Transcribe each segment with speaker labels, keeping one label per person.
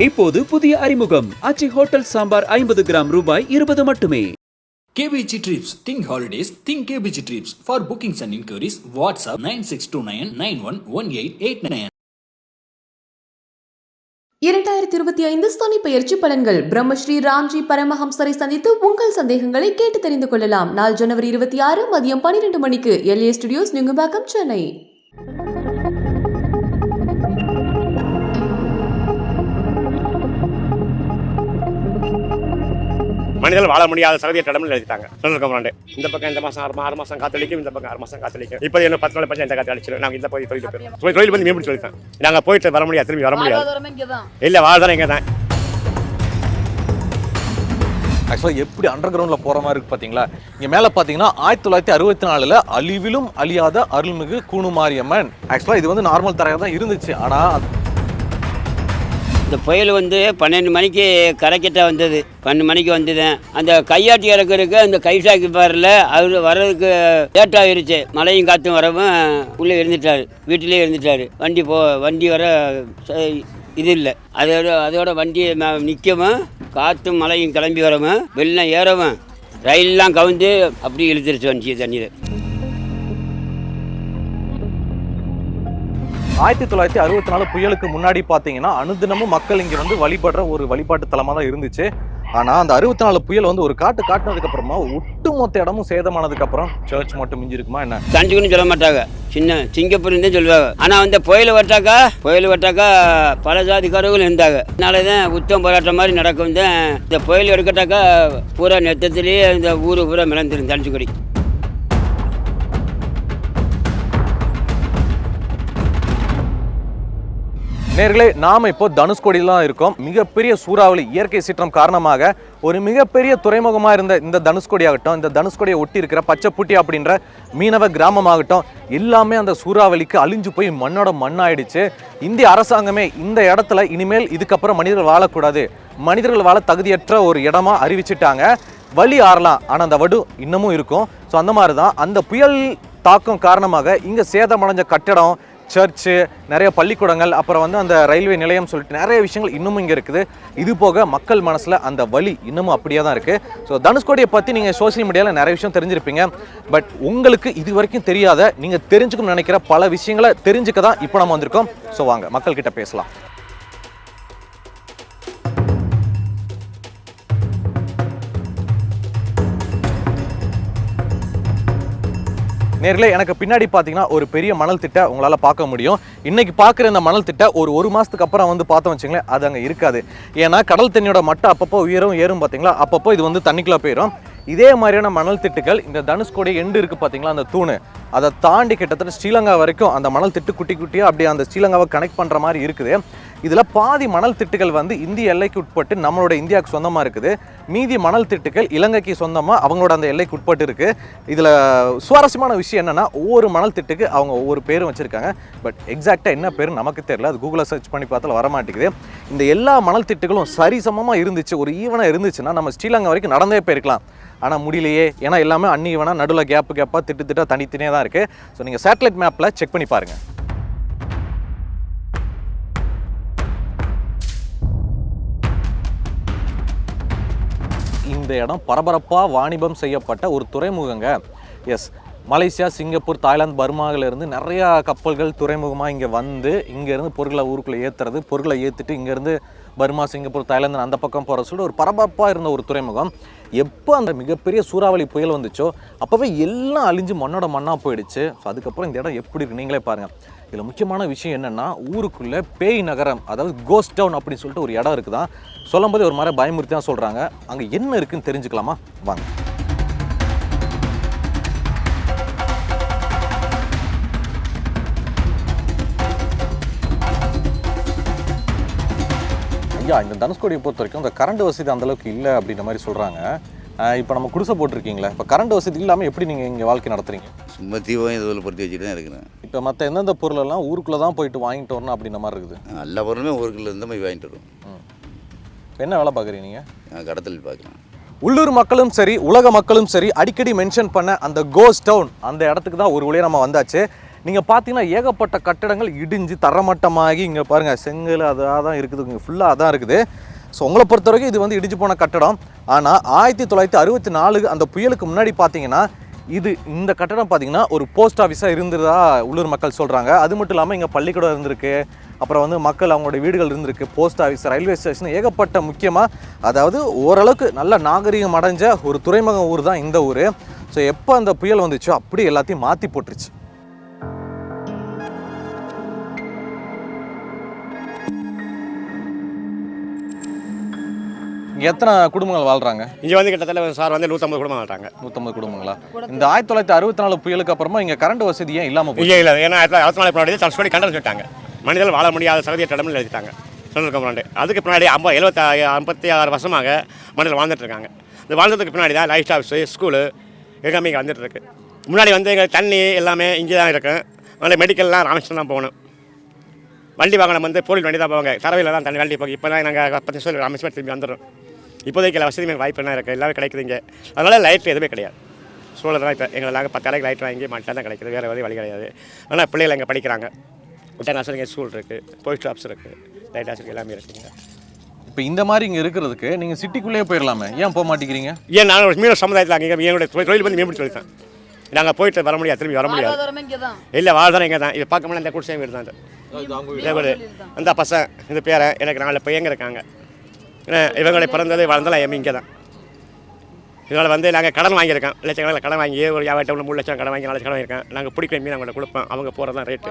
Speaker 1: இப்போது புதிய அறிமுகம் அச்சி ஹோட்டல் சாம்பார் ஐம்பது கிராம் ரூபாய் இருபது மட்டுமே
Speaker 2: KBG Trips. Think holidays. Think KBG Trips. For bookings and inquiries, WhatsApp 9629911889.
Speaker 3: இரண்டாயிரத்தி இருபத்தி ஐந்து சனி பெயர்ச்சி பலன்கள் பிரம்மஸ்ரீ ராம்ஜி பரமஹம்சரை சந்தித்து உங்கள் சந்தேகங்களை கேட்டு தெரிந்து கொள்ளலாம் நாள் ஜனவரி இருபத்தி ஆறு மதியம் பன்னிரண்டு மணிக்கு எல்ஏ ஸ்டுடியோஸ் நுங்கம்பாக்கம் சென்னை
Speaker 4: மனிதர்கள் வாழ முடியாத சகதியற்ற இடம்னு எழுதிட்டாங்க சொல்லிருக்கோம் இந்த பக்கம் இந்த மாசம் ஆறு ஆறு மாசம் காத்தளிக்கும் இந்த பக்கம் ஆறு மாசம் காத்தளிக்கும் இப்போ என்ன பத்து நாள் பஞ்சம் இந்த காத்து அடிச்சிடும்? நாங்கள் இந்த போய் தொழில் போயிடும் தொழில் வந்து மீன் சொல்லிட்டேன் நாங்கள் போயிட்டு வர முடியாது திரும்பி வர முடியாது. இல்லை வாழ்தான் இங்கே தான்
Speaker 5: ஆக்சுவலாக எப்படி அண்டர் கிரவுண்டில் போகிற மாதிரி இருக்கு பார்த்தீங்களா இங்கே மேலே பார்த்தீங்கன்னா ஆயிரத்தி தொள்ளாயிரத்தி அறுபத்தி நாலில் அழிவிலும் அழியாத அருள்மிகு கூணுமாரியம்மன். ஆக்சுவலாக இது வந்து நார்மல் தரையாக தான் இருந்துச்சு. ஆனால்
Speaker 6: இந்த புயல் வந்து பன்னெண்டு மணிக்கு கரைக்கிட்ட வந்தது. பன்னெண்டு மணிக்கு வந்ததுன் அந்த கையாட்டி இறக்குறதுக்கு அந்த கைசாக்கி பாரில் அவர் வர்றதுக்கு லேட் ஆகிருச்சு மழையும் காற்றும் வரவும் உள்ளே இருந்துட்டார். வீட்டிலே இருந்துட்டார். வண்டி போ வண்டி வர இது இல்லை. அதோட அதோட வண்டி நிற்கவும் காற்றும் மழையும் கிளம்பி வரவும் வெள்ளம் ஏறவும் ரயிலெலாம் கவுந்து அப்படியே இழுத்துருச்சு வண்டி தண்ணீர்
Speaker 5: ஆயிரத்தி தொள்ளாயிரத்தி அறுபத்தி நாலு புயலுக்கு முன்னாடி பார்த்தீங்கன்னா அனுதினமும் மக்கள் இங்கே வந்து வழிபடுற ஒரு வழிபாட்டு தலமாக தான் இருந்துச்சு. ஆனால் அந்த அறுபத்தி நாலு புயல் வந்து ஒரு காட்டு காட்டினதுக்கு அப்புறமா ஒட்டுமொத்த இடமும் சேதமானதுக்கு அப்புறம் சர்ச் மட்டும் மிஞ்சி இருக்குமா என்ன?
Speaker 6: தஞ்சுக்குன்னு சொல்ல மாட்டாங்க. சின்ன சிங்கப்பூர்னு தான் சொல்லுவாங்க. ஆனால் வந்து புயல் வட்டாக்கா புயல் வட்டாக்கா பல ஜாதிக்காரர்கள் இருந்தாங்க. அதனால தான் உத்தம் போராட்டம் மாதிரி நடக்கும் தான் இந்த புயல் எடுக்கட்டாக்கா பூரா நெத்தத்திலேயே இந்த ஊர் பூரா மிளந்துரும் தஞ்சுக்குடி
Speaker 5: நேர்களே நாம் இப்போ தனுஷ்கோடியில் தான் இருக்கோம். மிகப்பெரிய சூறாவளி இயற்கை சீற்றம் காரணமாக ஒரு மிகப்பெரிய துறைமுகமாக இருந்த இந்த தனுஷ்கோடி ஆகட்டும் இந்த தனுஷ்கோடியை ஒட்டி இருக்கிற பச்சைப்புட்டி அப்படின்ற மீனவ கிராமமாகட்டும் எல்லாமே அந்த சூறாவளிக்கு அழிஞ்சு போய் மண்ணோட மண்ணாயிடுச்சு. இந்திய அரசாங்கமே இந்த இடத்துல இனிமேல் இதுக்கப்புறம் மனிதர்கள் வாழக்கூடாது. மனிதர்கள் வாழ தகுதியற்ற ஒரு இடமா அறிவிச்சிட்டாங்க. வழி ஆறலாம் ஆனால் அந்த வடு இன்னமும் இருக்கும். ஸோ அந்த மாதிரி தான் அந்த புயல் தாக்கம் காரணமாக இங்கே சேதமடைஞ்ச கட்டடம் சர்ச்சு நிறைய பள்ளிக்கூடங்கள் அப்புறம் வந்து அந்த ரயில்வே நிலையம் சொல்லிட்டு நிறைய விஷயங்கள் இன்னமும் இங்கே இருக்குது. இது போக மக்கள் மனசில் அந்த வழி இன்னமும் அப்படியே தான் இருக்குது ஸோ தனுஷ்கோடியை பற்றி நீங்கள் சோஷியல் மீடியாவில் நிறைய விஷயம் தெரிஞ்சிருப்பீங்க. பட் உங்களுக்கு இது வரைக்கும் தெரியாத நீங்கள் தெரிஞ்சுக்கணும்னு நினைக்கிற பல விஷயங்களை தெரிஞ்சுக்க தான் இப்போ நம்ம வந்திருக்கோம். ஸோ வாங்க மக்கள்கிட்ட பேசலாம். நேர்களே எனக்கு பின்னாடி பார்த்தீங்கன்னா ஒரு பெரிய மணல் திட்டை உங்களால் பார்க்க முடியும். இன்னைக்கு பார்க்குற இந்த மணல் திட்டை ஒரு ஒரு மாதத்துக்கு அப்புறம் வந்து பார்த்தோம் வச்சுங்களேன் அது அங்கே இருக்காது. ஏன்னா கடல் தண்ணியோட மட்டம் அப்பப்போ உயரும் ஏறும் பார்த்தீங்களா அப்பப்போ இது வந்து தண்ணிக்குள்ளே போயிடும் இதே மாதிரியான மணல் திட்டுகள் இந்த தனுஷ்கோடி எண்டு இருக்குது பார்த்தீங்களா அந்த தூணு அதை தாண்டி கிட்டத்தட்ட ஸ்ரீலங்கா வரைக்கும் அந்த மணல் திட்டு குட்டி குட்டியாக அப்படியே அந்த ஸ்ரீலங்காவை கனெக்ட் பண்ணுற மாதிரி இருக்குது. இதில் பாதி மணல் திட்டுகள் வந்து இந்திய எல்லைக்கு உட்பட்டு நம்மளோட இந்தியாவுக்கு சொந்தமாக இருக்குது. மீதி மணல் திட்டுகள் இலங்கைக்கு சொந்தமாக அவங்களோட அந்த எல்லைக்கு உட்பட்டு இருக்குது இதில் சுவாரஸ்யமான விஷயம் என்னென்னா ஒவ்வொரு மணல் திட்டுக்கு அவங்க ஒவ்வொரு பேரும் வச்சுருக்காங்க. பட் எக்ஸாக்டாக என்ன பேர் நமக்கு தெரியல. அது கூகுளில் சர்ச் பண்ணி பார்த்தாலும் வரமாட்டேங்குது. இந்த எல்லா மணல் திட்டுகளும் சரிசமமாக இருந்துச்சு. ஒரு ஈவனாக இருந்துச்சுன்னா நம்ம ஸ்ரீலங்கா வரைக்கும் நடந்தே போயிருக்கலாம். ஆனால் முடியலையே. ஏன்னா எல்லாமே அன்னி வேணால் நடுவில் கேப்பு கேப்பாக திட்டு திட்டாக தனித்தனியாக தான் இருக்குது ஸோ நீங்கள் சேட்டலைட் மேப்பில் செக் பண்ணி பாருங்கள் இந்த இடம் பரபரப்பாக வாணிபம் செய்யப்பட்ட ஒரு துறைமுகங்க. எஸ் மலேசியா சிங்கப்பூர் தாய்லாந்து பர்மாவிலேருந்து நிறையா கப்பல்கள் துறைமுகமாக இங்கே வந்து இங்கேருந்து பொருட்களை ஊருக்குள்ளே ஏற்றுறது பொருட்களை ஏற்றிட்டு இங்கேருந்து பர்மா சிங்கப்பூர் தாய்லாந்து அந்த பக்கம் போகிற சொல்லிட்டு ஒரு பரபரப்பாக இருந்த ஒரு துறைமுகம். எப்போ அந்த மிகப்பெரிய சூறாவளி புயல் வந்துச்சோ அப்போவே எல்லாம் அழிஞ்சு மண்ணோட மண்ணாக போயிடுச்சு. ஸோ அதுக்கப்புறம் இந்த இடம் எப்படி இருக்கு? நீங்களே பாருங்கள் இதில் முக்கியமான விஷயம் என்னென்னா ஊருக்குள்ளே பேய் நகரம் அதாவது கோஸ்ட் டவுன் அப்படின்னு சொல்லிட்டு ஒரு இடம் இருக்குதான். சொல்லும்போது ஒரு மாதிரி பயமுறுத்தி தான் சொல்கிறாங்க அங்கே என்ன இருக்குன்னு தெரிஞ்சுக்கலாமா? வாங்க. ஐயா இந்த தனுஷ்கோடியை பொறுத்த வரைக்கும் இந்த கரண்ட் வசதி அந்த அளவுக்கு இல்லை அப்படின்ற மாதிரி சொல்கிறாங்க இப்போ நம்ம குடிசை போட்டிருக்கீங்களே இப்போ கரண்ட் வசதி இல்லாமல் எப்படி நீங்கள் இங்கே வாழ்க்கை நடத்துறீங்க?
Speaker 7: சும்மா தீபம் இதில் பொருத்தி வச்சுட்டு தான் இருக்கிறேன்.
Speaker 5: இப்போ மற்ற எந்தெந்த பொருளெல்லாம் ஊருக்குள்ளே தான் போயிட்டு வாங்கிட்டு வரணும் அப்படின்ற மாதிரி இருக்குது?
Speaker 7: எல்லா பொருளுமே ஊருக்குள்ள இருந்து போய் வாங்கிட்டு வரும்
Speaker 5: என்ன வேலை பார்க்குறீங்க நீங்கள்
Speaker 7: கடத்தல் பார்க்குறேன்.
Speaker 5: உள்ளூர் மக்களும் சரி உலக மக்களும் சரி அடிக்கடி மென்ஷன் பண்ண அந்த கோஸ் டவுன் அந்த இடத்துக்கு தான் ஒரு வழியாக நம்ம வந்தாச்சு. நீங்கள் பார்த்தீங்கன்னா ஏகப்பட்ட கட்டடங்கள் இடிஞ்சு தரமட்டமாகி இங்கே பாருங்கள் செங்கல் அதாக தான் இருக்குது இங்கே ஃபுல்லாக அதான் இருக்குது. ஸோ உங்களை பொறுத்த வரைக்கும் இது வந்து இடிஞ்சு போன கட்டடம். ஆனால் ஆயிரத்தி தொள்ளாயிரத்தி அறுபத்தி நாலு அந்த புயலுக்கு முன்னாடி பார்த்தீங்கன்னா இது இந்த கட்டடம் பார்த்தீங்கன்னா ஒரு போஸ்ட் ஆஃபீஸாக இருந்ததா உள்ளூர் மக்கள் சொல்கிறாங்க அது மட்டும் இல்லாமல் இங்கே பள்ளிக்கூடம் இருந்திருக்கு. அப்புறம் வந்து மக்கள் அவங்களோட வீடுகள் இருந்திருக்கு. போஸ்ட் ஆஃபீஸ் ரயில்வே ஸ்டேஷன் ஏகப்பட்ட முக்கியமாக அதாவது ஓரளவுக்கு நல்ல நாகரிகம் அடைஞ்ச ஒரு துறைமுக ஊர் தான் இந்த ஊர். ஸோ எப்போ அந்த புயல் வந்துச்சோ அப்படி எல்லாத்தையும் மாற்றி போட்டுருச்சு. இங்கே எத்தனை குடும்பங்கள் வாழ்கிறாங்க
Speaker 4: இங்கே வந்து கிட்டத்தட்ட சார் வந்து நூற்றம்பது குடும்பம் வாழ்றாங்க.
Speaker 5: நூற்றம்பது குடும்பங்களா? இந்த ஆயிரத்தி தொள்ளாயிரத்தி அறுபத்தி நாலு புயலுக்கு அப்புறமா இங்கே கரண்ட் வசதி ஏன் இல்லாமல்
Speaker 4: இல்லை இல்லை. ஏன்னா ஆயிரத்தி அறுபத்தி நாலு முன்னாடி தனுஷ்கோடி கண்டனம் சொல்லிட்டாங்க. மனிதர்கள் வாழ முடியாத சகதியற்ற இடம்னு எழுதிட்டாங்க. சுதந்திர முன்னாடி அதுக்கு பின்னாடி ஐம்பது எழுபத்தி ஐம்பத்தி ஆறு வருஷமாக மனிதர்கள் வாழ்ந்துட்டு இருக்காங்க. இந்த வாழ்ந்ததுக்கு பின்னாடி தான் லைஃப் ஸ்டாஃப்ஸு ஸ்கூலு எல்லாமே இங்கே வந்துட்டு இருக்கு. முன்னாடி வந்து எங்கள் தண்ணி எல்லாமே இங்கே தான் இருக்கும். அதனால் மெடிக்கல்லாம் ராமேஸ்வரம் தான் போகணும். வண்டி வாகனம் வந்து போலீஸ் வண்டி தான் போவாங்க. தரவையில் தான் தண்ணி வண்டி போகும் இப்போ தான் நாங்கள் பத்து நிமிஷம் ராமேஸ்வரம் திரும்பி வந்துடும் இப்போதைக்கு எல்லா வசதியும் வாய்ப்பு என்ன இருக்குது எல்லாமே கிடைக்குது இங்கே. அதனால் லைட் எதுவுமே கிடையாது. சூழல் தான் இப்போ எங்களை நாங்கள் பத்தாயிரம் லைட் வாங்கி மட்டும் தான் கிடைக்குது. வேறு வழி வழி கிடையாது. ஆனால் பிள்ளைகள் இங்கே படிக்கிறாங்க. இன்டர்நேஷனல் இங்கே ஸ்கூல் இருக்குது போஸ்ட் ஷாப்ஸ் இருக்குது லைட் ஹாஸ்பிட்டல் எல்லாமே இருக்குங்க
Speaker 5: இப்போ இந்த மாதிரி இங்கே இருக்கிறதுக்கு நீங்கள் சிட்டிக்குள்ளேயே போயிடலாமே. ஏன் போக மாட்டேங்கிறீங்க?
Speaker 4: ஏன் நான் ஒரு மீனவர் சமுதாயத்தில் அங்கே என்னுடைய தொழில் தொழில் வந்து மீன்பிடி தொழில் தான் நாங்கள் போயிட்டு வர முடியாது. திரும்பி வர முடியாது. இல்லை வாழ்தான் இங்கே தான். இது பார்க்க முடியல இந்த குடிசை வீடு. தான் அந்த பசங்க இந்த பேரை எனக்கு நாலு பையங்க இருக்காங்க. இவங்களை பிறந்தது வளர்ந்தலாம் எம் இங்கே தான். இதனால் வந்து நாங்கள் கடன் வாங்கியிருக்கோம். லட்சக்கணக்கில் கடன் வாங்கி ஒரு ஒன்று மூணு லட்சம் கடன் வாங்கி நாலு லட்சம் கடன் வாங்கியிருக்கேன் நாங்கள் பிடிக்கிற மீன் அவங்கள்ட்ட கொடுப்போம். அவங்க போகிறது தான் ரேட்டு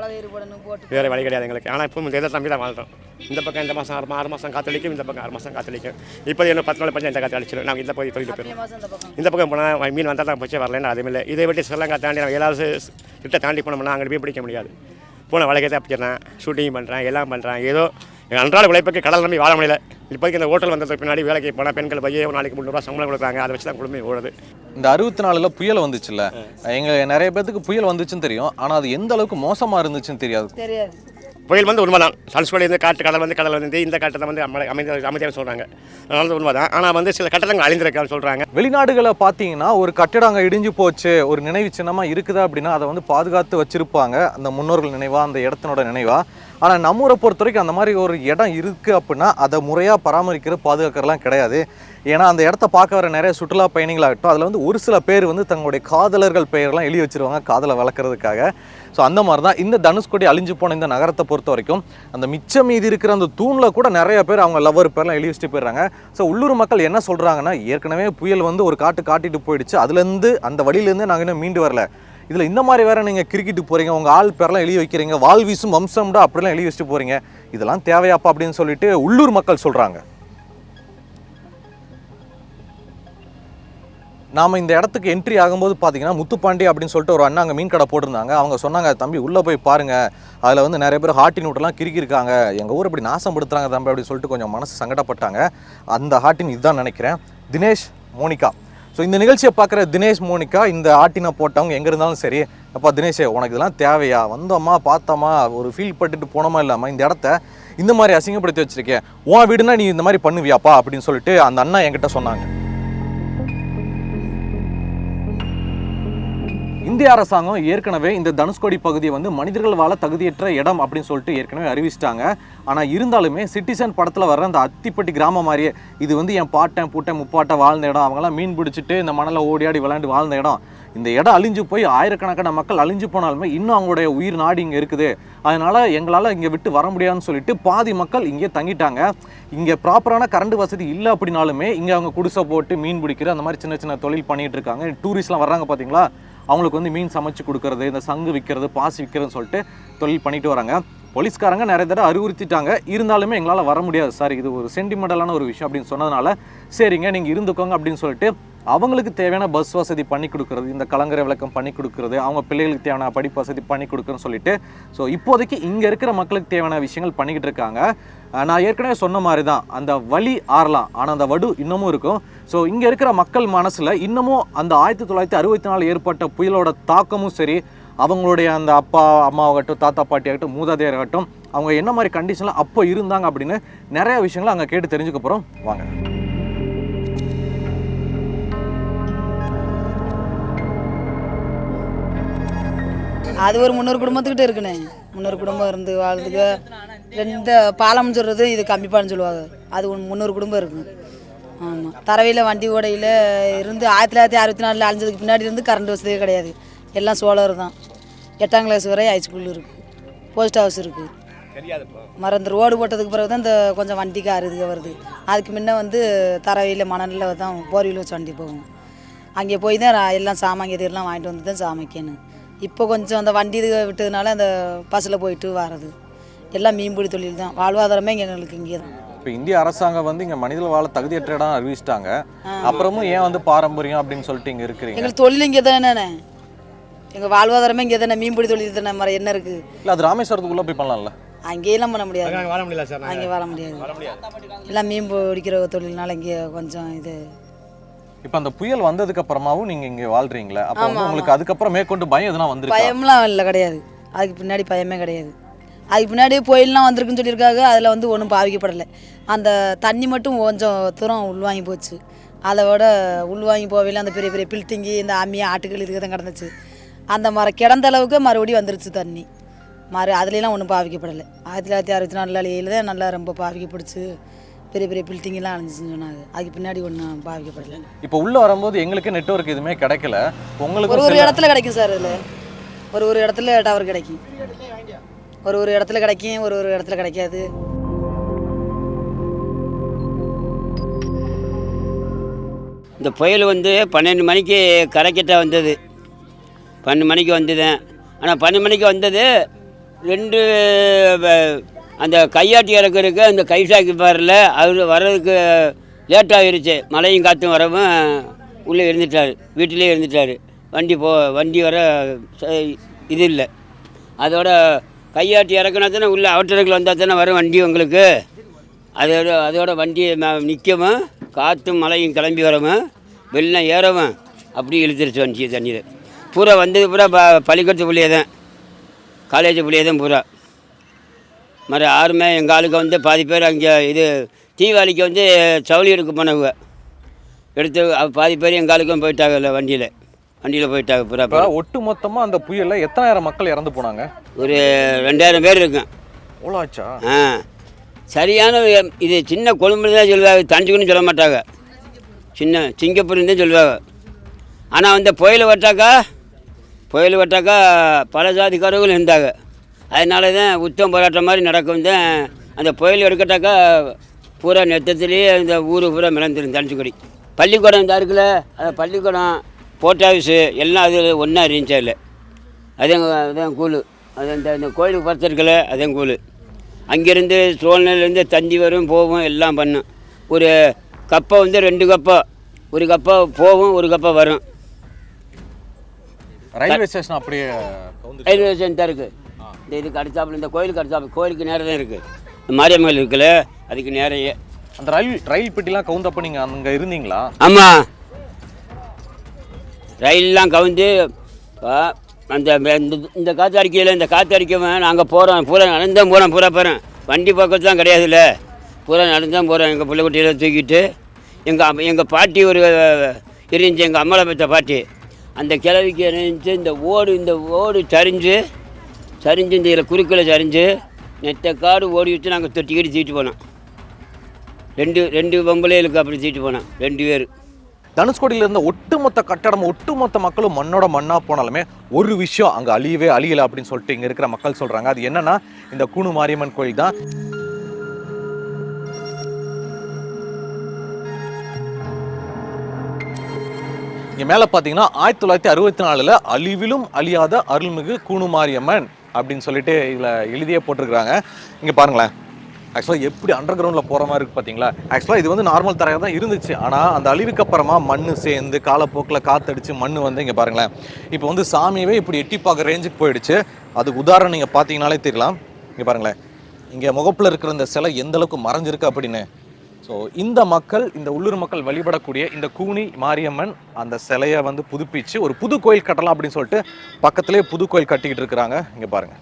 Speaker 4: வேறு வழி கிடையாது எங்களுக்கு. ஆனால் இப்போ இந்த இதை தம்பி தான் வாழ்றோம். இந்த பக்கம் இந்த மாதம் ஆறு ஆறு மாதம் காத்தளிக்கும் இந்த பக்கம் ஆறு மாதம் காத்தளிக்கும் இப்போ இன்னும் பத்து நாள் பஞ்சம் இந்த காற்று அடிச்சிடும் நாங்கள் இந்த பகுதி தொழில் போயிடும் இந்த பக்கம். போனால் மீன் வந்தால் தான் போச்சு வரலன்னு அதுவும் இல்லை. இதை விட்டு ஸ்ரீலங்கா தாண்டி நம்ம ஏழாவது கிட்ட தாண்டி போனோம்னா அங்கே போய் பிடிக்க முடியாது. போன வழக்கை தப்பிச்சிடுறேன். ஷூட்டிங் பண்ணுறேன் எல்லாம் பண்ணுறேன் ஏதோ எங்கள் அன்றாட உழைப்புக்கு கடல் நம்பி வாழ முடியல. இப்போதைக்கு இந்த ஹோட்டல் வந்ததுக்கு பின்னாடி வேலைக்கு போனால் பெண்கள் பையே ஒரு நாளைக்கு முந்நூறுரூவா சம்பளம் கொடுக்குறாங்க. அதை வச்சு தான் குடும்பம் ஓடுது.
Speaker 5: இந்த அறுபத்தி நாலில் புயல் வந்துச்சுல்ல? எங்கள் நிறைய பேத்துக்கு புயல் வந்துச்சுன்னு தெரியும். ஆனால் அது எந்த அளவுக்கு மோசமாக இருந்துச்சுன்னு தெரியாது.
Speaker 8: தெரியாது.
Speaker 4: புயல் வந்து உண்மைதான். தனுஷ்கோடி வந்து காட்டு கடல் வந்து கடல் வந்து இந்த காட்டை வந்து அமை அமைதி அமைதியாக சொல்கிறாங்க அதனால உண்மை தான் ஆனால் வந்து சில கட்டடங்கள் அழிந்திருக்கான்னு சொல்கிறாங்க
Speaker 5: வெளிநாடுகளை பார்த்தீங்கன்னா ஒரு கட்டிடம் அங்கே இடிஞ்சு போச்சு ஒரு நினைவு சின்னமாக இருக்குதா அப்படின்னா அதை வந்து பாதுகாத்து வச்சிருப்பாங்க. அந்த முன்னோர்கள் நினைவா அந்த இடத்தினோட நினைவா. ஆனால் நம்ம ஊரை பொறுத்த வரைக்கும் அந்த மாதிரி ஒரு இடம் இருக்குது அப்படின்னா அதை முறையாக பராமரிக்கிற பாதுகாக்கிறலாம் கிடையாது. ஏன்னா அந்த இடத்த பார்க்க வர நிறைய சுற்றுலா பயணிகளாகட்டும் அதில் வந்து ஒரு சில பேர் வந்து தங்களுடைய காதலர்கள் பெயர்லாம் எழுதி வச்சிருவாங்க காதலை வளர்க்குறதுக்காக. ஸோ அந்த மாதிரி தான் இந்த தனுஷ்கோடி அழிஞ்சு போன இந்த நகரத்தை பொறுத்த வரைக்கும் அந்த மிச்சம் மீதி இருக்கிற அந்த தூணில் கூட நிறைய பேர் அவங்க லவர் பேர்லாம் எழுதி வச்சுட்டு போயிடுறாங்க. ஸோ உள்ளூர் மக்கள் என்ன சொல்கிறாங்கன்னா ஏற்கனவே புயல் வந்து ஒரு காட்டு காட்டிட்டு போயிடுச்சு. அதுலேருந்து அந்த வழியிலேருந்து நாங்கள் இன்னும் மீண்டு வரல. இதில் இந்த மாதிரி வேறு நீங்கள் கிரிக்கெட்டுக்கு போகிறீங்க உங்கள் ஆள் பேரெலாம் எழுதி வைக்கிறீங்க வால் வீசும் வம்சம்டா அப்படிலாம் எழுதி வச்சுட்டு போகிறீங்க இதெல்லாம் தேவையாப்பா அப்படின்னு சொல்லிட்டு உள்ளூர் மக்கள் சொல்கிறாங்க நாம் இந்த இடத்துக்கு என்ட்ரி ஆகும்போது பார்த்தீங்கன்னா முத்துப்பாண்டி அப்படின்னு சொல்லிட்டு ஒரு அண்ணா அங்கே மீன் கடை போட்டிருந்தாங்க. அவங்க சொன்னாங்க தம்பி உள்ளே போய் பாருங்கள் அதில் வந்து நிறைய பேர் ஹாட்டின் விட்டுலாம் கிரிக்கிருக்காங்க எங்கள் ஊர் இப்படி நாசப்படுத்துறாங்க தம்பி அப்படின்னு சொல்லிட்டு கொஞ்சம் மனசு சங்கடப்பட்டாங்க. அந்த ஹாட்டின் இதுதான் நினைக்கிறேன். தினேஷ் மோனிகா. ஸோ இந்த நிகழ்ச்சியை பார்க்குற தினேஷ் மோனிகா இந்த ஆட்டினா போட்டவங்க எங்கே இருந்தாலும் சரி அப்பா தினேஷே உனக்கு இதெல்லாம் தேவையா? வந்தோமா பார்த்தோமா? ஒரு ஃபீல் பட்டுட்டு போனோமா இல்லாமல் இந்த இடத்த இந்த மாதிரி அசிங்கப்படுத்தி வச்சிருக்கேன். உன் வீடுனா நீ இந்த மாதிரி பண்ணுவியாப்பா? அப்படின்னு சொல்லிட்டு அந்த அண்ணா என்கிட்ட சொன்னாங்க. இந்திய அரசாங்கம் ஏற்கனவே இந்த தனுஷ்கோடி பகுதியை வந்து மனிதர்கள் வாழ தகுதியற்ற இடம் அப்படின்னு சொல்லிட்டு ஏற்கனவே அறிவிச்சிட்டாங்க. ஆனால் இருந்தாலுமே சிட்டிசன் படத்தில் வர்ற அந்த அத்திப்பட்டி கிராமம் மாதிரியே இது வந்து என் பாட்டன் பூட்டன் முப்பாட்டை வாழ்ந்த இடம். அவங்களாம் மீன் பிடிச்சிட்டு இந்த மணலில் ஓடியாடி விளையாண்டு வாழ்ந்த இடம். இந்த இடம் அழிஞ்சு போய் ஆயிரக்கணக்கான மக்கள் அழிஞ்சு போனாலுமே இன்னும் அவங்களுடைய உயிர் நாடு இங்கே இருக்குது. அதனால் எங்களால் இங்கே விட்டு வர முடியாதுன்னு சொல்லிட்டு பாதி மக்கள் இங்கே தங்கிட்டாங்க. இங்கே ப்ராப்பரான கரண்ட் வசதி இல்லை அப்படின்னாலுமே இங்கே அவங்க குடிசை போட்டு மீன் பிடிக்கிற அந்த மாதிரி சின்ன சின்ன தொழில் பண்ணிகிட்டு இருக்காங்க. டூரிஸ்ட்லாம் வர்றாங்க பார்த்தீங்களா அவங்களுக்கு வந்து மீன் சமைச்சு கொடுக்கறது இந்த சங்கு விற்கிறது பாசி விற்கிறதுன்னு சொல்லிட்டு தொழில் பண்ணிட்டு வராங்க. போலீஸ்காரங்க நிறைய தடவை அறிவுறுத்திட்டாங்க. இருந்தாலுமே எங்களால் வர முடியாது சார். இது ஒரு சென்டிமெண்டலான ஒரு விஷயம் அப்படின்னு சொன்னதுனால சரிங்க நீங்கள் இருந்துக்கோங்க அப்படின்னு சொல்லிட்டு அவங்களுக்கு தேவையான பஸ் வசதி பண்ணி கொடுக்குறது இந்த கலங்கரை விளக்கம் பண்ணி கொடுக்குறது அவங்க பிள்ளைகளுக்கு தேவையான படிப்பு வசதி பண்ணி கொடுக்குறன்னு சொல்லிட்டு ஸோ இப்போதைக்கு இங்கே இருக்கிற மக்களுக்கு தேவையான விஷயங்கள் பண்ணிக்கிட்டு இருக்காங்க. நான் ஏற்கனவே சொன்ன மாதிரி தான் அந்த வழி ஆறலாம் ஆனால் அந்த வடு இன்னமும் இருக்கும். ஸோ இங்கே இருக்கிற மக்கள் மனசில் இன்னமும் அந்த ஆயிரத்தி தொள்ளாயிரத்தி அறுபத்தி நாலு ஏற்பட்ட புயலோட தாக்கமும் சரி அவங்களுடைய அந்த அப்பா அம்மாவாகட்டும் தாத்தா பாட்டியாகட்டும் மூதாதையராகட்டும் அவங்க என்ன மாதிரி கண்டிஷனில் அப்போ இருந்தாங்க அப்படின்னு நிறைய விஷயங்களை அங்கே கேட்டு தெரிஞ்சுக்க போகிறோம் வாங்க.
Speaker 8: அது ஒரு முந்நூறு குடும்பத்துக்கிட்ட இருக்குண்ணே. முன்னொரு குடும்பம் இருந்து வாழ்றதுக்கு ரெண்டு பாலம் சொல்கிறது இது கம்மிப்பான்னு சொல்லுவாங்க. அது ஒரு முந்நூறு குடும்பம் இருக்குது ஆமாம் தரவையில் வண்டி ஓடையில் இருந்து ஆயிரத்தி தொள்ளாயிரத்தி அறுபத்தி நாலில் அழிஞ்சதுக்கு பின்னாடி இருந்து கரண்ட் வசதியே கிடையாது. எல்லாம் சோலார் தான். எட்டாம் கிளாஸ் வரை ஹைஸ்கூல் இருக்குது போஸ்ட் ஹவுஸ் இருக்குது மரம் இந்த ரோடு போட்டதுக்கு பிறகு தான் இந்த கொஞ்சம் வண்டி கார் இதுக வருது. அதுக்கு முன்ன வந்து தரவையில் மணலில் தான் போர் வீல் வச்சு வண்டி போகும். அங்கே போய் தான் எல்லாம் சாமான் இதெல்லாம் வாங்கிட்டு வந்து தான் சமைக்கணும். இப்போ கொஞ்சம் அந்த வண்டி இது விட்டதுனால அந்த பஸ்ஸில் போயிட்டு வர்றது. எல்லாம் மீன்பிடி தொழில் தான். வாழ்வாதாரமே எங்களுக்கு இங்கே தான்
Speaker 5: இப்போ இந்திய அரசாங்கம் வந்து இங்க மனித வாழ தகுதியற்ற இடம் அறிவிச்சிட்டாங்க. அப்புறமும் ஏன் வந்து பாரம்பரியம் அப்படின்னு சொல்லிட்டு இங்க இருக்கிறீங்க?
Speaker 8: எங்களுக்கு தொழில் இங்கே தானே எங்கள் வாழ்வாதாரமே இங்கே தானே? மீன்பிடி தொழில் தானே? மரம் என்ன இருக்குது
Speaker 5: இல்ல அது ராமேஸ்வரத்துக்குள்ள போய் பண்ணலாம்ல.
Speaker 8: அங்கேயெல்லாம் பண்ண முடியாது.
Speaker 4: வர முடியல சார்
Speaker 8: அங்கே வர முடியாது. எல்லாம் மீன் பிடிக்கிற தொழில்னால இங்கே கொஞ்சம் இது.
Speaker 5: இப்போ அந்த புயல் வந்ததுக்கு அப்புறமாவும் நீங்க இங்க வாழ்றீங்களா அப்போ உங்களுக்கு அதுக்கப்புறம் மேற்கொண்டு பயம் எதுனா வந்திருக்கா?
Speaker 8: பயம்லாம் இல்லை கிடையாது. அதுக்கு பின்னாடி பயமே கிடையாது. அதுக்கு பின்னாடி புயல்லாம் வந்திருக்குன்னு சொல்லியிருக்காங்க. அதில் வந்து ஒன்றும் பாதிக்கப்படலை அந்த தண்ணி மட்டும் கொஞ்சம் தூரம் உள்வாங்கி போச்சு. அதை விட உள்வாங்கி போவையில் அந்த பெரிய பெரிய பில்டிங்கி இந்த அம்மி ஆட்டுகள் இதுக்கு தான் கிடந்துச்சு. அந்த மரம் கிடந்த அளவுக்கு மறுபடியும் வந்துருச்சு தண்ணி. மறு அதுலலாம் ஒன்றும் பாதிக்கப்படலை ஆயிரத்தி தொள்ளாயிரத்தி அறுபத்தி நாலில் தான் நல்லா ரொம்ப பாதிக்கப்படுச்சு பெரிய பெரிய பில்டிங்கெல்லாம் அழிஞ்சுன்னு சொன்னாங்க. அதுக்கு பின்னாடி ஒன்றும் பாதிக்கப்படலை
Speaker 5: இப்போ உள்ள வரும்போது எங்களுக்கே நெட்வொர்க் எதுவுமே கிடைக்கல.
Speaker 8: ஒரு
Speaker 5: உங்களுக்கு
Speaker 8: ஒரு
Speaker 5: சில-
Speaker 8: இடத்துல கிடைக்கும் சார் இதில் ஒரு ஒரு இடத்துல டவர் கிடைக்கும். ஒரு ஒரு இடத்துல கிடைக்கும் ஒரு ஒரு இடத்துல கிடைக்காது.
Speaker 6: இந்த புயல் வந்து பன்னெண்டு மணிக்கு கரைக்கிட்ட வந்தது. பன்னெண்டு மணிக்கு வந்ததேன் ஆனால் பன்னெண்டு மணிக்கு வந்தது ரெண்டு அந்த கையாட்டி இறக்குறதுக்கு அந்த கைசாக்கி பாரில் அவர் வர்றதுக்கு லேட்டாகிருச்சு மழையும் காற்றும் வரவும் உள்ளே இருந்துட்டார் வீட்டிலே இருந்துட்டார். வண்டி போ வண்டி வர ச- இது இல்லை. அதோட கையாட்டி இறக்குனா தானே உள்ளே அவட்டர்கள் வந்தால் தானே வரும் வண்டி உங்களுக்கு. அதோட அதோட வண்டி நிற்கவும் காற்றும் மழையும் கிளம்பி வரவும் வெள்ளம் ஏறவும் அப்படி இழுத்துருச்சு வண்டி தண்ணியில் பூரா வந்தது பூரா ப பள்ளிக்கூடத்து பிள்ளையே தான். காலேஜ் பிள்ளையே தான் பூரா. மறு யாருமே எங்கள் ஆளுக்கு வந்து பாதி பேர் அங்கே இது தீபாவளிக்கு வந்து சவுளி எடுக்க போனவங்க. எடுத்து பாதி பேர் எங்கள் ஆளுக்கும் போயிட்டாங்கல்ல வண்டியில். வண்டியில் போயிட்டாங்க பூரா
Speaker 5: இப்போ ஒட்டு மொத்தமா அந்த புயல்ல எத்தனாயிரம் மக்கள் இறந்து போனாங்க?
Speaker 6: ஒரு ரெண்டாயிரம் பேர் இருக்கும்.
Speaker 5: அவ்வளோ ஆச்சா?
Speaker 6: ஆ. சரியான இது சின்ன கொழும்புன்னு தான் சொல்லுவாங்க தஞ்சுக்குன்னு சொல்ல மாட்டாங்க. சின்ன சிங்கப்பூர்னு தான் சொல்லுவாங்க. ஆனால் வந்து புயல் வட்டாக்கா புயல் வட்டாக்கா பல ஜாதிக்காரர்கள் இருந்தாங்க. அதனால தான் உத்தம் போராட்டம் மாதிரி நடக்கும் தான் அந்த புயல் எடுக்கட்டாக்கா பூரா நெத்தத்துலேயே இந்த ஊர் பூரா மிளந்துரும் தனுச்சுக்குடி பள்ளிக்கூடம் இந்த இருக்குல்ல அந்த பள்ளிக்கூடம் போஸ்ட் ஆஃபீஸு எல்லாம் அது ஒன்றா இருந்துச்சு அதில். அதான் அதான் கூழ் அது அந்த இந்த கோயிலுக்கு பக்கத்து இருக்குல்ல அதான் கூழ் அங்கேருந்து சோழனிலேருந்து தந்தி வரும் போகும் எல்லாம் பண்ணும். ஒரு கப்பை வந்து ரெண்டு கப்பா. ஒரு கப்பா போகும் ஒரு கப்பா வரும்.
Speaker 5: ரயில்வே ஸ்டேஷன் அப்படியே
Speaker 6: ரயில்வே ஸ்டேஷன் தான் இருக்குது இந்த இதுக்கு அடுத்தாப்புல இந்த கோயிலுக்கு அடுத்தாப்புல கோயிலுக்கு நேரம் தான் இருக்குது மாரியம்மன் இருக்குல்ல அதுக்கு நேரையே.
Speaker 5: அந்த ரயில் ரயில் பெட்டிலாம் கவுந்தப்ப நீங்க அங்க இருந்தீங்களா?
Speaker 6: ஆமாம் ரயிலெலாம் கவுந்து அந்த இந்த இந்த காற்று அடிக்கையில் இந்த காற்று அடிக்கவன் நாங்கள் போகிறோம் பூரா நடந்தான் போகிறோம் பூரா போகிறோம் வண்டி பக்கத்துலாம் கிடையாதுல்ல. பூரா நடந்தான் போகிறோம் எங்கள் பிள்ளைக்குட்டியில் தூக்கிட்டு. எங்கள் எங்கள் பாட்டி ஒரு இருந்துச்சு எங்கள் அம்மாவை பெற்ற பாட்டி. அந்த கிழவிக்கு இருந்துச்சு இந்த ஓடு இந்த ஓடு சரிஞ்சு சரிஞ்சு இந்த இதில் குறுக்கில் சரிஞ்சு நெத்த காடு ஓடி வச்சு நாங்கள் தொட்டிக்கிட்டு தீட்டு போனோம். ரெண்டு ரெண்டு பொம்பளைகளுக்கு அப்படி தீட்டு போனோம் ரெண்டு பேர்.
Speaker 5: தனுஷ்கோடியில இருந்த ஒட்டுமொத்த கட்டடம் ஒட்டுமொத்த மக்களும் மண்ணோட மண்ணாக போனாலுமே ஒரு விஷயம் அங்கே அழியவே அழியலை அப்படின்னு சொல்லிட்டு இங்கே இருக்கிற மக்கள் சொல்கிறாங்க அது என்னென்னா இந்த கூணு மாரியம்மன் கோயில் தான். இங்கே மேலே பார்த்தீங்கன்னா ஆயிரத்தி தொள்ளாயிரத்தி அறுபத்தி நாலுல அழிவிலும் அழியாத அருள்மிகு கூணுமாரியம்மன் அப்படின்னு சொல்லிட்டு இதில் எழுதியே போட்டிருக்கிறாங்க. இங்கே பாருங்களேன். ஆக்சுவலாக எப்படி அண்டர் கிரவுண்டில் போகிற மாதிரி இருக்கு பார்த்தீங்களா ஆக்சுவலாக இது வந்து நார்மல் தரையாக தான் இருந்துச்சு. ஆனால் அந்த அழிவுக்கு அப்புறமா மண் சேர்ந்து காலப்போக்கில் காத்தடிச்சு மண் வந்து இங்கே பாருங்களேன். இப்போ வந்து சாமியவே இப்படி எட்டி பார்க்குற ரேஞ்சுக்கு போயிடுச்சு. அதுக்கு உதாரணம் நீங்கள் பார்த்தீங்கனாலே தெரியலாம். இங்கே பாருங்களேன். இங்கே முகப்பில் இருக்கிற இந்த சிலை எந்த அளவுக்கு மறைஞ்சிருக்கு அப்படின்னு. ஸோ இந்த மக்கள் இந்த உள்ளூர் மக்கள் வழிபடக்கூடிய இந்த கூனி மாரியம்மன் அந்த சிலையை வந்து புதுப்பிச்சு ஒரு புது கோயில் கட்டலாம் அப்படின்னு சொல்லிட்டு பக்கத்துலேயே புது கோயில் கட்டிக்கிட்டு இருக்கிறாங்க. இங்கே பாருங்கள்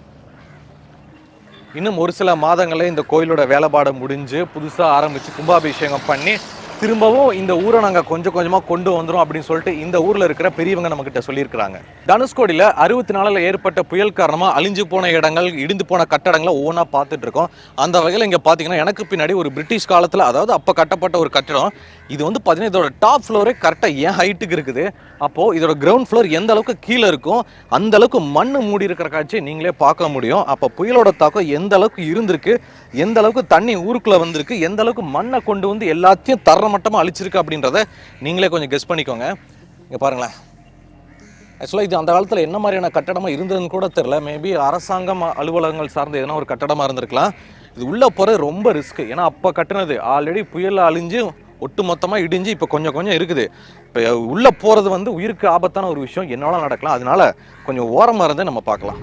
Speaker 5: இன்னும் ஒரு சில மாதங்களில் இந்த கோயிலோட வேலைப்பாடை முடிஞ்சு புதுசாக ஆரம்பித்து கும்பாபிஷேகம் பண்ணி திரும்பவும் இந்த ஊரை நாங்கள் கொஞ்சம் கொஞ்சமாக கொண்டு வந்துடும் அப்படின்னு சொல்லிட்டு இந்த ஊரில் இருக்கிற பெரியவங்க நம்மக்கிட்ட சொல்லியிருக்கிறாங்க. தனுஷ்கோடியில் அறுபத்தி நாலில் ஏற்பட்ட புயல் காரணமாக அழிஞ்சு போன இடங்கள் இடிந்து போன கட்டடங்களை ஒவ்வொன்றா பார்த்துட்டு இருக்கோம். அந்த வகையில் இங்கே பார்த்தீங்கன்னா எனக்கு பின்னாடி ஒரு பிரிட்டிஷ் காலத்தில் அதாவது அப்போ கட்டப்பட்ட ஒரு கட்டடம் இது வந்து பார்த்தீங்கன்னா இதோட டாப் ஃப்ளோரே கரெக்டாக ஏன் ஹைட்டுக்கு இருக்குது? அப்போது இதோட கிரவுண்ட் ஃப்ளோர் எந்த அளவுக்கு கீழே இருக்கும் அந்த அளவுக்கு மண் மூடி இருக்கிற காட்சியை நீங்களே பார்க்க முடியும். அப்போ புயலோட தாக்கம் எந்த அளவுக்கு இருந்திருக்கு எந்த அளவுக்கு தண்ணி ஊருக்குள்ளே வந்திருக்கு எந்த அளவுக்கு மண்ணை கொண்டு வந்து எல்லாத்தையும் தர மட்டமாக அழிச்சிருக்கு அப்படின்றத நீங்களே கொஞ்சம் கெஸ் பண்ணிக்கோங்க. இங்கே பாருங்களேன். ஆக்சுவலாக இது அந்த காலத்தில் என்ன மாதிரியான கட்டடமாக இருந்ததுன்னு கூட தெரில மேபி அரசாங்கம் அலுவலகங்கள் சார்ந்த எதனா ஒரு கட்டடமாக இருந்திருக்கலாம். இது உள்ளே போகிற ரொம்ப ரிஸ்க் ஏன்னா அப்போ கட்டினது. ஆல்ரெடி புயலில் அழிஞ்சு ஒட்டு மொத்தமாக இடிஞ்சு இப்போ கொஞ்சம் கொஞ்சம் இருக்குது. இப்போ உள்ளே போகிறது வந்து உயிருக்கு ஆபத்தான ஒரு விஷயம். என்னால நடக்கலாம். அதனால கொஞ்சம் ஓரமாக இருந்து நம்ம பார்க்கலாம்.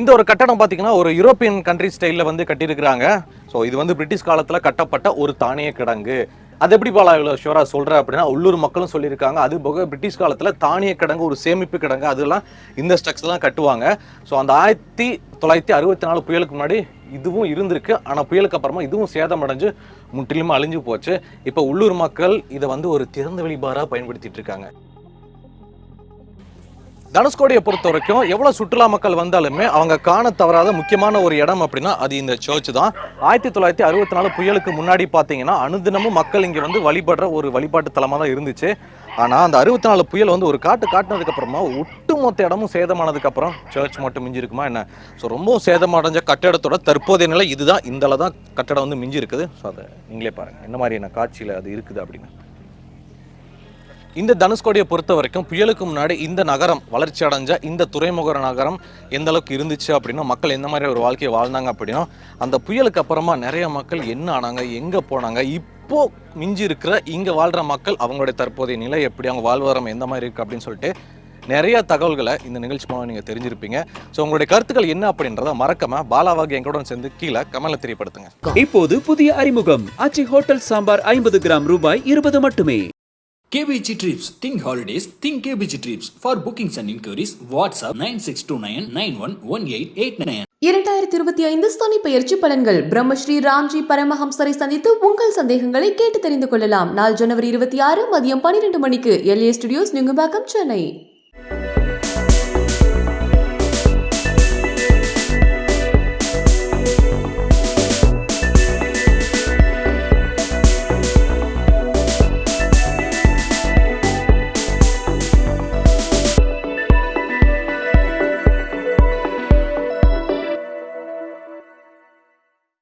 Speaker 5: இந்த ஒரு கட்டடம் பார்த்தீங்கன்னா ஒரு யூரோப்பியன் கண்ட்ரி ஸ்டைலில் வந்து கட்டியிருக்கிறாங்க. ஸோ இது வந்து பிரிட்டிஷ் காலத்தில் கட்டப்பட்ட ஒரு தானிய கிடங்கு. அது எப்படி பாலா இவ்வளோ ஷுவராக சொல்கிறேன் அப்படின்னா உள்ளூர் மக்களும் சொல்லியிருக்காங்க. அது போக பிரிட்டிஷ் காலத்தில் தானிய கிடங்கு ஒரு சேமிப்பு கிடங்கு அதெல்லாம் இந்த ஸ்ட்ரக்ஸ்லாம் கட்டுவாங்க. ஸோ அந்த ஆயிரத்தி தொள்ளாயிரத்தி அறுபத்தி நாலு புயலுக்கு முன்னாடி இதுவும் இருந்திருக்கு. ஆனால் புயலுக்கு அப்புறமா இதுவும் சேதமடைஞ்சு முற்றிலுமே அழிஞ்சு போச்சு. இப்போ உள்ளூர் மக்கள் இதை வந்து ஒரு திறந்த வெளி பயன்படுத்திட்டு இருக்காங்க. தனுஷ்கோடியை பொறுத்த வரைக்கும் எவ்வளோ சுற்றுலா மக்கள் வந்தாலுமே அவங்க காண தவறாத முக்கியமான ஒரு இடம் அப்படின்னா அது இந்த சர்ச் தான். ஆயிரத்தி தொள்ளாயிரத்தி அறுபத்தி நாலு புயலுக்கு முன்னாடி பார்த்தீங்கன்னா அனுதினமும் மக்கள் இங்கே வந்து வழிபடுற ஒரு வழிபாட்டு தலமாக தான் இருந்துச்சு. ஆனால் அந்த அறுபத்தி நாலு புயல் வந்து ஒரு காட்டு காட்டினதுக்கப்புறமா ஒட்டுமொத்த இடமும் சேதமானதுக்கப்புறம் சர்ச் மட்டும் மிஞ்சிருக்குமா என்ன? ஸோ ரொம்ப சேதமடைஞ்ச கட்டடத்தோட தற்போதைய நிலை இதுதான். இந்த தான் கட்டடம் வந்து மிஞ்சி இருக்குது ஸோ அதை நீங்களே பாருங்கள் என்ன மாதிரியான காட்சியில் அது இருக்குது அப்படின்னு. இந்த தனுஷ்கோடியை பொறுத்த வரைக்கும் புயலுக்கு முன்னாடி இந்த நகரம் வளர்ச்சி அடைஞ்ச இந்த துறைமுக நகரம் எந்த அளவுக்கு இருந்துச்சு அப்படின்னா மக்கள் எந்த மாதிரி ஒரு வாழ்க்கையை வாழ்ந்தாங்க அப்படின்னா அந்த புயலுக்கு அப்புறமா நிறைய மக்கள் என்ன ஆனாங்க எங்கே போனாங்க இப்போ மிஞ்சி இருக்கிற இங்கே வாழ்கிற மக்கள் அவங்களுடைய தற்போதைய நிலை எப்படி அவங்க வாழ்வாரம் எந்த மாதிரி இருக்குது அப்படின்னு சொல்லிட்டு நிறைய தகவல்களை இந்த நிகழ்ச்சி மூலம் நீங்கள் தெரிஞ்சிருப்பீங்க. ஸோ உங்களுடைய கருத்துக்கள் என்ன அப்படின்றத மறக்காம பாலாவாக எங்களுடன் சேர்ந்து கீழே கமலை தெரியப்படுத்துங்க.
Speaker 1: இப்போது புதிய அறிமுகம். ஆச்சி ஹோட்டல் சாம்பார் ஐம்பது கிராம் ரூபாய் இருபது மட்டுமே.
Speaker 2: KBG Trips, think holidays, think KBG Trips. For bookings and inquiries, WhatsApp 9629 911889.
Speaker 3: இரண்டாயிரத்தி இருபத்தி ஐந்து சனி பயிற்சி பலன்கள் பிரம்மஸ்ரீ ராம்ஜி பரமஹம்சரை சந்தித்து உங்கள் சந்தேகங்களை கேட்டு தெரிந்து கொள்ளலாம் நாள் ஜனவரி இருபத்தி ஆறு மதியம் பன்னிரண்டு மணிக்கு எல்ஏ ஸ்டுடியோஸ் நுங்கம்பாக்கம் சென்னை